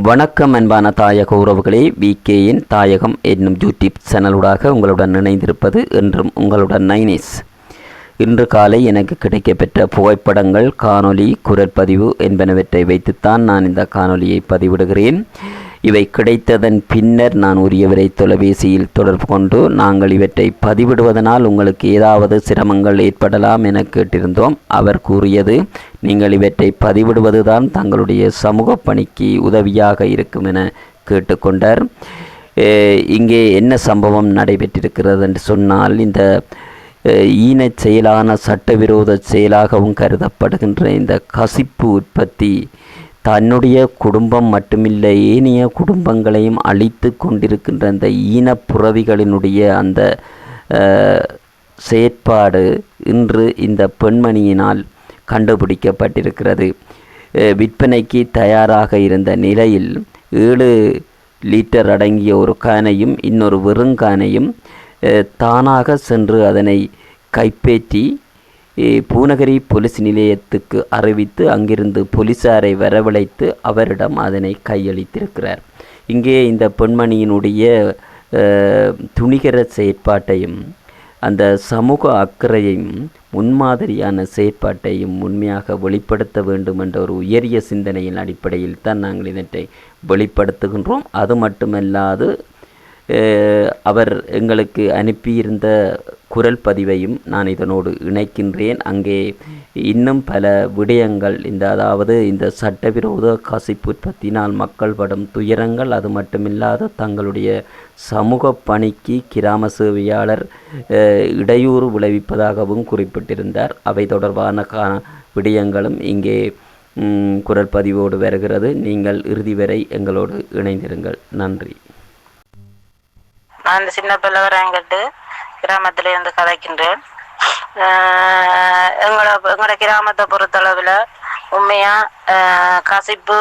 வணக்கம் அன்பான தாயக உறவுகளே விகேயின் தாயகம் என்னும் யூடியூப் சேனலூடாக உங்களுடன் இணைந்திருப்பது என்றும் உங்களுடன் நைனிஸ். இன்று காலை எனக்கு கிடைக்கப்பெற்ற புகைப்படங்கள் காணொலி குரற்பதிவு என்பனவற்றை வைத்துத்தான் நான் இந்த காணொலியை பதிவிடுகிறேன். இவை கிடைத்ததன் பின்னர் நான் உரியவரை தொலைபேசியில் தொடர்பு கொண்டு நாங்கள் இவற்றை பதிவிடுவதனால் உங்களுக்கு ஏதாவது சிரமங்கள் ஏற்படலாம் என கேட்டிருந்தோம். அவர் கூறியது நீங்கள் இவற்றை பதிவிடுவதுதான் தங்களுடைய சமூக பணிக்கு உதவியாக இருக்கும் என கேட்டுக்கொண்டார். இங்கே என்ன சம்பவம் நடைபெற்றிருக்கிறது? என்று சொன்னால் இந்த ஈன ஈனச் செயலான சட்டவிரோத செயலாகவும் கருதப்படுகின்ற இந்த கசிப்பு உற்பத்தி தன்னுடைய குடும்பம் மட்டுமில்லை ஏனைய குடும்பங்களையும் அழித்து கொண்டிருக்கின்ற இந்த ஈனப்புறவிகளினுடைய அந்த செயற்பாடு இன்று இந்த பெண்மணியினால் கண்டுபிடிக்கப்பட்டிருக்கிறது. விற்பனைக்கு தயாராக இருந்த நிலையில் ஏழு லிட்டர் அடங்கிய ஒரு கானையும் இன்னொரு வெறுங்கானையும் தானாக சென்று அதனை கைப்பற்றி பூநகரி போலீஸ் நிலையத்துக்கு அறிவித்து அங்கிருந்து போலீசாரை வரவழைத்து அவரிடம் அதனை கையளித்திருக்கிறார். இங்கே இந்த பெண்மணியினுடைய துணிகர செயற்பாட்டையும் அந்த சமூக அக்கறையையும் முன்மாதிரியான செயற்பாட்டையும் உண்மையாக வெளிப்படுத்த வேண்டும் என்ற ஒரு உயரிய சிந்தனையின் அடிப்படையில் தான் நாங்கள் இதனை வெளிப்படுத்துகின்றோம். அது மட்டுமல்லாது அவர் எங்களுக்கு அனுப்பியிருந்த குரல் பதிவையும் நான் இதனோடு இணைக்கின்றேன். அங்கே இன்னும் பல விடயங்கள் இந்த அதாவது இந்த சட்டவிரோத கசிப்புற்பத்தினால் மக்கள் படும் துயரங்கள் அது மட்டுமில்லாத தங்களுடைய சமூக பணிக்கு கிராம சேவையாளர் இடையூறு விளைவிப்பதாகவும் குறிப்பிட்டிருந்தார். அவை தொடர்பான கா விடயங்களும் இங்கே குரல் பதிவோடு வருகிறது. நீங்கள் இறுதி வரை எங்களோடு இணைந்திருங்கள். நன்றி. நான் சின்ன பிள்ளவராங்கட்டு கிராமத்துல இருந்து கதைக்கின்றேன். எங்களோட எங்களோட கிராமத்தை பொறுத்தளவில் உண்மையா கசிப்பு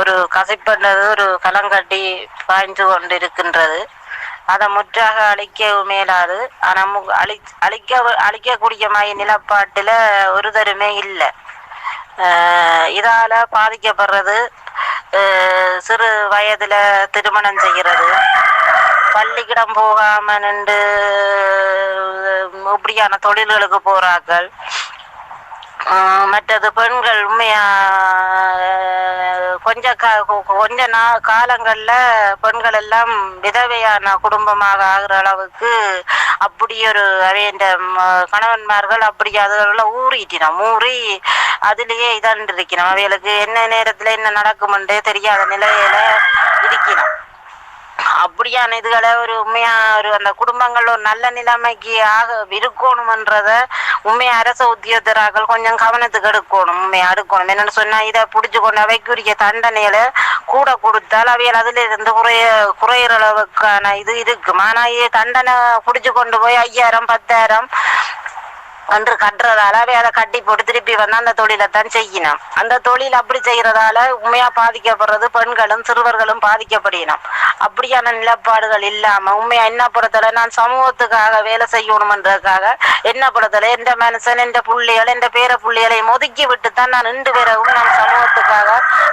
ஒரு கசிப்புன்றது ஒரு கலங்கட்டி பாய்ந்து கொண்டு இருக்கின்றது அதை முற்றாக அழிக்க மேலாது ஆனால் மு அழி அழிக்க அழிக்கக்கூடிய மாதிரி நிலப்பாட்டில் ஒரு தருமே இல்லை இதால் பாதிக்கப்படுறது சிறு வயதில் திருமணம் செய்கிறது. பள்ளிக்கிடம் போகாம நின்று இப்படியான தொழில்களுக்கு போறார்கள். மற்றது பெண்கள் உண்மையா கொஞ்ச கா கொஞ்ச நா காலங்களில் பெண்கள் எல்லாம் விதவையான குடும்பமாக ஆகிற அளவுக்கு அப்படி ஒரு அவையண்ட கணவன்மார்கள் அப்படி அதில் ஊறிட்டினோம். ஊறி அதுலேயே இதாண்டு இருக்கணும் அவைகளுக்கு என்ன நேரத்தில் என்ன நடக்குமென்றே தெரியாத நிலையில இருக்கணும் அப்படியான இதுகளை ஒரு உண்மையா ஒரு அந்த குடும்பங்கள் ஒரு நல்ல நிலைமைக்கு ஆக இருக்கணுமன்றத உண்மையா அரச உத்தியோகத்தராக்கள் கொஞ்சம் கவனத்துக்கு எடுக்கணும் உண்மையா எடுக்கணும். என்னன்னு சொன்னா இதை பிடிச்சு கொண்டு அவைக்குரிய தண்டனையில கூட கொடுத்தால் அவைகள் அதுல இருந்து குறைய குறையிற அளவுக்கான இது இருக்கும். ஆனா தண்டனை பிடிச்சு கொண்டு போய் ஐயாயிரம் பத்தாயிரம் என்று கட்டுறதால அவை அதை கட்டி போட்டு திருப்பி வந்து அந்த தொழிலை தான் செய்யணும். அந்த தொழில் அப்படி செய்யறதால உண்மையா பாதிக்கப்படுறது பெண்களும் சிறுவர்களும் பாதிக்கப்படுகிறோம் அப்படியான நிலப்பாடுகள் இல்லாம உண்மையா என்ன படத்துல நான் சமூகத்துக்காக வேலை செய்யணும்ன்றதுக்காக என்ன படத்துல எந்த மனுஷன் எந்த புள்ளிகள் எந்த பேர புள்ளிகளை ஒதுக்கி விட்டு தான் நான் இன்று பிறகும் நான் சமூகத்துக்காக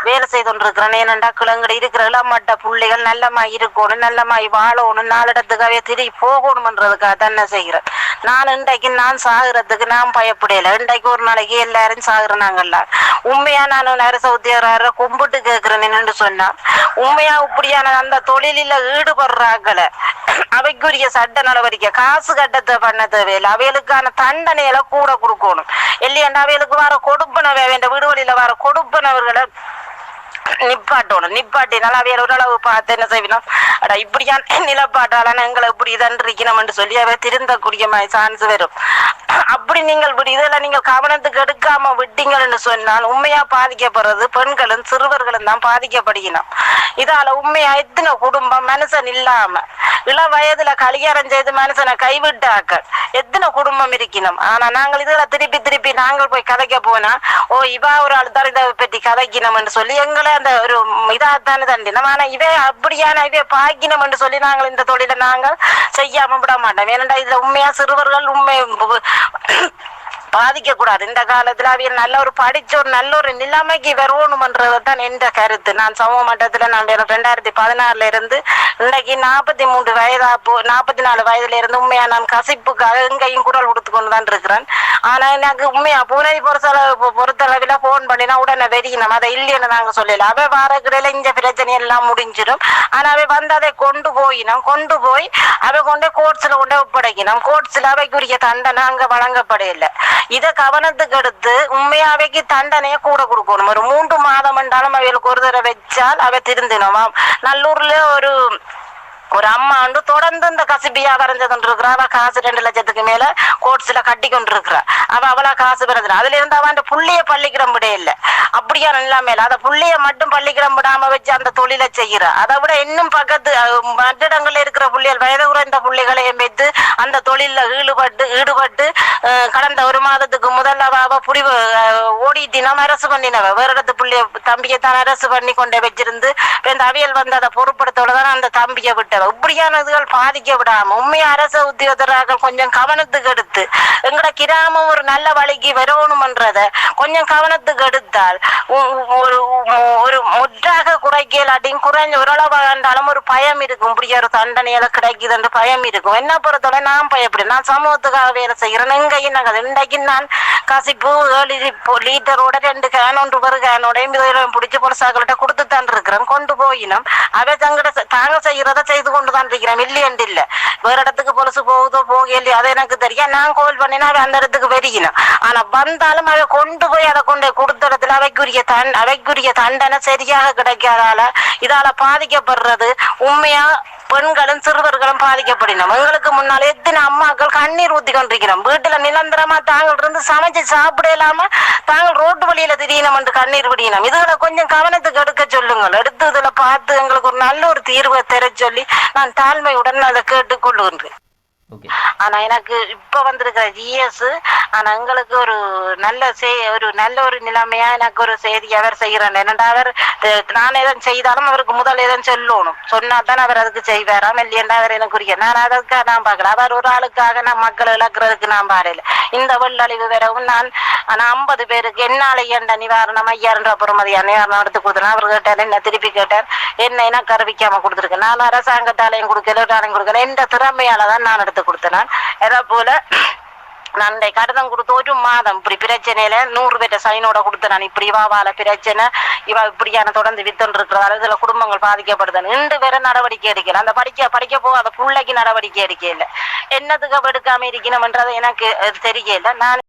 வேலை செய்து கொண்டிருக்கிறேன் ஏனென்றா கிழங்குல இருக்கிற இளமட்ட புள்ளிகள் நல்லமாய் இருக்கணும் நல்லமாய் வாழணும் நாளிடத்துக்காகவே திரி போகணும்ன்றதுக்காக தான் என்ன செய்கிறேன். நான் இன்றைக்கு நான் சாகுறதுக்கு நான் பயப்படையில. இன்றைக்கு ஒரு நாளைக்கு எல்லாரும் சாகுறாங்கல்ல உண்மையா நான் அரச உத்தியோகர கும்பிட்டு கேட்கிறேன் என்னன்னு சொன்னா உண்மையா இப்படியான அந்த தொழிலில ஈடுபடுறாங்கள. அவைக்குரிய சட்ட நடவடிக்கை காசு கட்டத்தை பண்ண தேவையில்லை. அவைகளுக்கான தண்டனையில கூட கொடுக்கணும். இல்லையாண்டா அவைகளுக்கு வர கொடுப்பனவை வேண்ட வீடுகளில வர கொடுப்பனவர்களை நிப்பாட்டணும். நிப்பாட்டினால அவையில ஓரளவு பார்த்து என்ன செய்யணும்? அடா இப்படியான நிலப்பாட்டால எங்களை இப்படி இதன்றிருக்கணும்னு சொல்லி அவை திருந்தக்கூடிய மாதிரி சான்ஸ் வரும். அப்படி நீங்கள் இப்படி இதெல்லாம் நீங்கள் கவனத்துக்கு எடுக்காம விட்டீங்கன்னு சொன்னால் உண்மையா பாதிக்கப்படுறது பெண்களும் சிறுவர்களும் தான் பாதிக்கப்படுகிறோம் இதால உண்மையா எத்தனை குடும்பம் மனுஷன் இல்லாம இள வயதுல கல்யாணம் செய்து மனுஷனை கைவிட்டாக்கள் எத்தனை குடும்பம் இருக்கணும்? ஆனா நாங்கள் இதுல திருப்பி திருப்பி நாங்கள் போய் கதைக்க போனா ஓ இவா ஒரு ஆள் தான் இதை பற்றி கதைக்கணும்னு சொல்லி எங்களை அந்த ஒரு இதாகத்தானே தண்டினோம் ஆனா இவே அப்படியான இவே என்று சொல்லி நாங்கள் இந்த தொழிலை நாங்கள் செய்யாம விட மாட்டோம். ஏனென்றா இதுல உண்மையா சிறுவர்கள் உண்மை பாதிக்க கூடாது இந்த காலத்துல அவியல் நல்ல ஒரு படிச்ச ஒரு நல்ல ஒரு நிலைமைக்கு வரணும்ன்றது தான் என்ற கருத்து. நான் சமூக மட்டத்துல நான் ரெண்டாயிரத்தி பதினாறுல இருந்து இன்னைக்கு நாற்பத்தி மூன்று வயதா போ நாற்பத்தி நாலு வயதுல இருந்து உண்மையா நான் கசிப்புக்காக எங்கேயும் குரல் கொடுத்து கொண்டு தான் இருக்கிறேன். ஆனா எனக்கு உண்மையா பூனை பொறுத்த பொறுத்தளவில் போன் பண்ணினா உடனே வெறியினம் அதை இல்லைன்னு நாங்க சொல்லல. அவ வார கிடையில இந்த பிரச்சனை எல்லாம் முடிஞ்சிடும். ஆனா அவை வந்து அதை கொண்டு போயினோம் கொண்டு போய் அவை கொண்டு கோர்ட்ஸ்ல கொண்டு ஒப்படைக்கணும் கோர்ட்ஸ்ல அவைக்குரிய தண்டனை அங்க வழங்கப்படையில இத கவனத்துக்கு எடுத்து உண்மையா அவைக்கு தண்டனையை கூட கொடுக்கணும். ஒரு மூன்று மாதம் என்றாலும் அவைகளுக்கு ஒரு தடவை வச்சால் அவை திருந்தினோம் நல்லூர்ல ஒரு ஒரு அம்மா வந்து தொடர்ந்து இந்த கசிப்பியா வரைஞ்சதுன்னு இருக்கிறா அவ காசு ரெண்டு லட்சத்துக்கு மேல கோட்ஸ்ல கட்டி கொண்டு இருக்கிறா அவ அவளா காசு பிறந்தா அதுல இருந்து அவன் அந்த புள்ளைய பள்ளிக்கிடம் விட இல்ல. அப்படியா இல்லாம அத புள்ளிய மட்டும் பள்ளிக்கிடம் விடாம வச்சு அந்த தொழிலை செய்கிறா. அதை விட இன்னும் பக்கத்து அஹ், மற்ற இடங்கள்ல இருக்கிற புள்ளிகள் வயது குறைந்த புள்ளிகளையும் வைத்து அந்த தொழில ஈடுபட்டு ஈடுபட்டு கடந்த ஒரு மாதத்துக்கு முதல்ல அவ அவ புரிவு ஓடி தினம் அரசு பண்ணினவ. வேற இடத்து புள்ளிய தம்பியை தான் அரசு பண்ணி கொண்டு வச்சிருந்து இந்த அவியல் வந்து அதை பொருட்படுத்தோட தான் அந்த தம்பியை விட்டவ. இப்படியானதுகள் பாதிக்க விடாம உண்மையா அரசு உத்தியோகத்தராக கொஞ்சம் கவனத்துக்கு எடுத்து எங்கட கிராமம் ஒரு நல்ல வழிக்கு வரணும்ன்றத கொஞ்சம் கவனத்துக்கு எடுத்தால் உ- ஒரு ஒரு முற்றாக குறைக்கலாட்டியும் குறைஞ்ச ஓரளவு இருந்தாலும் ஒரு பயம் இருக்கும். இப்படி ஒரு தண்டனையில கிடைக்குதுன்ற பயம் இருக்கும். என்ன பொறுத்தவரை நான் பயப்படு நான் சமூகத்துக்காக வேலை செய்கிறேன். எங்கையும் நாங்கள் இன்றைக்கு நான் கசிப்பு ஏழு லீட்டரோட ரெண்டு கேன் ஒன்று ஒரு கேனோடையும் இதெல்லாம் பிடிச்சி பொலிசாக்கள்கிட்ட கொடுத்து தான் கொண்டு போயினும் அவை தங்கட செ- தாங்க செய்யறத செய்து கொண்டு தான் இருக்கிறேன் இல்லையண்டு இல்ல. வேற இடத்துக்கு பொலிசு போகுதோ போக அதை அது எனக்கு தெரியும் நான் கோல் பண்ணினா அவ அந்த இடத்துக்கு வெறிக்கணும் ஆனா வந்தாலும் அவ கொண்டு போய் அதை கொண்டு போய் கொடுத்த இடத்துல அவைக்குரிய தன் அவைக்குரிய தண்டனை சரியாக கிடைக்காதால இதால பாதிக்கப்படுறது. உண்மையா பெண்களும் சிறுவர்களும் பாதிக்கப்படினோம் எங்களுக்கு முன்னால எத்தனை அம்மாக்கள் கண்ணீர் ஊத்தி கொண்டிருக்கிறோம். வீட்டுல நிரந்தரமா தாங்கள் இருந்து சமைச்சு சாப்பிட இல்லாம தாங்கள் ரோட்டு வழியில திரியணும் என்று கண்ணீர் விடியணும் இதுகளை கொஞ்சம் கவனத்துக்கு எடுக்க சொல்லுங்கள். எடுத்து இதுல பார்த்து எங்களுக்கு ஒரு நல்ல ஒரு தீர்வை தர சொல்லி நான் தாழ்மையுடன் அதை கேட்டுக்கொள்ளுகின்றேன் ஆனா எனக்கு இப்ப வந்திருக்கிற ஜிஎஸ் ஆனா எங்களுக்கு ஒரு நல்ல ஒரு நல்ல ஒரு நிலைமையா எனக்கு ஒரு செய்தி அவர் செய்யறேன் என்னடா அவர் நான் எதுவும் செய்தாலும் அவருக்கு முதல் எதுவும் சொல்லணும். சொன்னா தான் அவர் அதுக்கு செய்வாராம் இல்லையண்டா அவர் எனக்கு உரிய நான் அதற்காக நான் பார்க்கல. அவர் ஒரு ஆளுக்காக நான் மக்கள் இழக்கிறதுக்கு நான் பாடல இந்த வெள்ளழிவு வரவும் நான் ஆனா ஐம்பது பேருக்கு என்னால ஏண்ட நிவாரணம் ஐயாயிரம் ரூபாய் பொறுமதியா நிவாரணம் எடுத்து கொடுத்தேன் அவர் கேட்டார் என்ன திருப்பி கேட்டார்? என்ன என்ன கருவிக்காம கொடுத்துருக்கேன் நான் அரசாங்கத்தாலையும் கொடுக்கல நானும் கொடுக்கல. எந்த திறமையால தான் நான் எடுத்து கொடுத்தேன்? அதே போல நான் இந்த கடிதம் கொடுத்து ஒரு மாதம் இப்படி பிரச்சனையில நூறு பேர்ட்ட சைனோட கொடுத்து நான். இப்படி இவாவால பிரச்சனை. இவா இப்படியான தொடர்ந்து வித்தன் இருக்கிறதால இதுல குடும்பங்கள் பாதிக்கப்படுதுன்னு ரெண்டு பேரும் நடவடிக்கை எடுக்கல. அந்த படிக்க படிக்க போகாத பிள்ளைக்கு நடவடிக்கை எடுக்கல. என்னத்துக்கு எடுக்காம இருக்கணும்ன்றது எனக்கு தெரியல. நான்